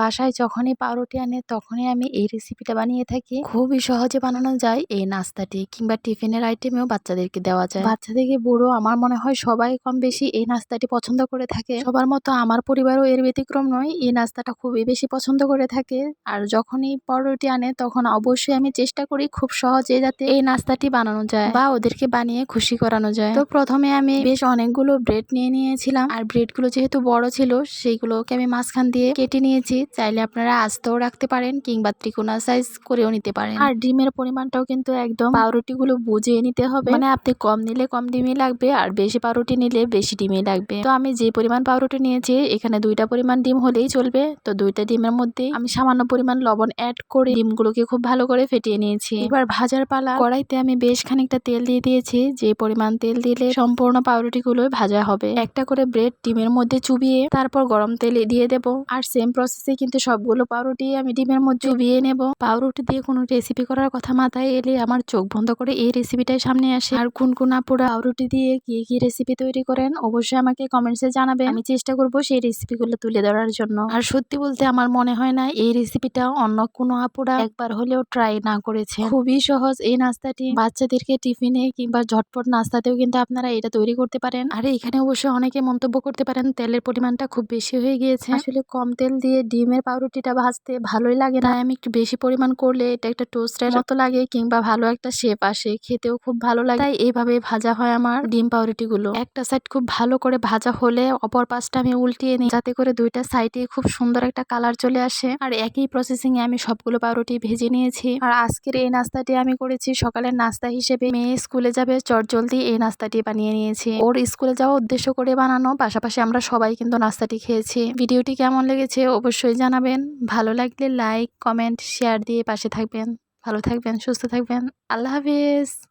বাসায় যখনই পাউরুটি আনে, তখনই আমি এই রেসিপিটা বানিয়ে থাকি। খুবই সহজে বানানো যায়। এই নাস্তাটি কিংবা টিফিনের আইটেমেও বাচ্চাদেরকে দেওয়া যায়। বাচ্চা থেকে বুড়ো, আমার মনে হয় সবাই কম বেশি এই নাস্তাটি পছন্দ করে থাকে। সবার মতো আমার পরিবারও এর ব্যতিক্রম নয়, এই নাস্তাটা খুবই বেশি পছন্দ করে থাকে। আর যখনই পাউরুটি আনে, তখন অবশ্যই আমি চেষ্টা করি খুব সহজে যাতে এই নাস্তাটি বানানো যায় বা ওদেরকে বানিয়ে খুশি করানো যায়। তো প্রথমে আমি বেশ অনেকগুলো ব্রেড নিয়ে নিয়েছিলাম। আর ব্রেডগুলো যেহেতু বড় ছিল, সেইগুলোকে আমি মাঝখান দিয়ে কেটে নিয়েছি। চাইলে আপনারা আস্তেও রাখতে পারেন কিংবা ত্রিকোণা সাইজ করেও নিতে পারেন। আর ডিমের পরিমাণটাও কিন্তু একদম পাউরুটিগুলো বুঝিয়ে নিতে হবে। মানে আপনি কম নিলে কম ডিমই লাগবে আর বেশি পাউরুটি নিলে বেশি ডিমই লাগবে। তো আমি যে পরিমাণ পাউরুটি নিয়েছি এখানে দুইটা পরিমাণ ডিম হলেই চলবে। তো দুইটা ডিমের মধ্যে আমি সামান্য পরিমাণ লবণ অ্যাড করে ডিমগুলোকে খুব ভালো করে ফেটিয়ে নিয়েছি। এবার ভাজার পালা। কড়াইতে আমি বেশ খানিকটা তেল দিয়ে দিয়েছি। যে পরিমাণ তেল দিলে সম্পূর্ণ পাউরুটিগুলো ভাজা হবে। একটা করে ব্রেড ডিমের মধ্যে চুবিয়ে তারপর গরম তেলে দিয়ে দেব। আর সেম প্রসেসে কিন্তু সবগুলো পাউরুটি আমি ডিমের মধ্যে চুবিয়ে নেব। পাউরুটি দিয়ে কোনো রেসিপি করার কথা মাথায় এলে আমার চোখ বন্ধ করে এই রেসিপিটাই সামনে আসে। আর কোন কোন আপুরা পাউরুটি দিয়ে কি কি রেসিপি তৈরি করেন অবশ্যই আমাকে কমেন্টসে জানাবে আমি চেষ্টা করব সেই রেসিপিগুলো তুলে ধরার জন্য। আর সত্যি বলতে আমার মনে হয় না এই রেসিপিটা অন্য কোনো আপুরা একবার হলেও ট্রাই না করেছে। খুবই সহজ এই নাস্তাটি। বাচ্চাদেরকে টিফিনে কিংবা ঝটপট নাস্তাতেও কিন্তু আপনারা এটা তৈরি করতে পারেন। আর এখানে অবশ্যই অনেকে মন্তব্য করতে পারেন তেলের পরিমাণটা খুব বেশি হয়ে গিয়েছে। আসলে কম তেল দিয়ে ডিমের পাউরুটিটা ভাজতে ভালোই লাগে না। আমি একটু বেশি পরিমাণ করলে এটা একটা টোস্টের মতো লাগে কিংবা ভালো একটা শেপ আসে। খেতেও খুব ভালো লাগে। তাই এইভাবে ভাজা হয় আমার ডিম পাউরুটি গুলো একটা সাইড খুব ভালো করে ভাজা হলে অপর পাশটা আমি উল্টিয়ে নিই। যাতে করে দুইটা সাইডে খুব সুন্দর একটা কালার চলে আসে। আর একই প্রসেসিং এ আমি সবগুলো পাউরুটি ভেজে নিয়েছি। আর আজকের এই নাস্তাটি আমি করেছি সকালের নাস্তা হিসেবে। মেয়ে স্কুলে যাবে, চটজলদি এই নাস্তাটি বানিয়ে নিয়েছি। ওর স্কুলে যাওয়া উদ্দেশ্য করে বানানো। পাশাপাশি আমরা সবাই কিন্তু নাস্তাটি খেয়েছি। ভিডিওটি কেমন লেগেছে অবশ্যই জানাবেন। ভালো লাগলে লাইক কমেন্ট শেয়ার দিয়ে পাশে থাকবেন। ভালো থাকবেন, সুস্থ থাকবেন। আল্লাহ হাফিজ।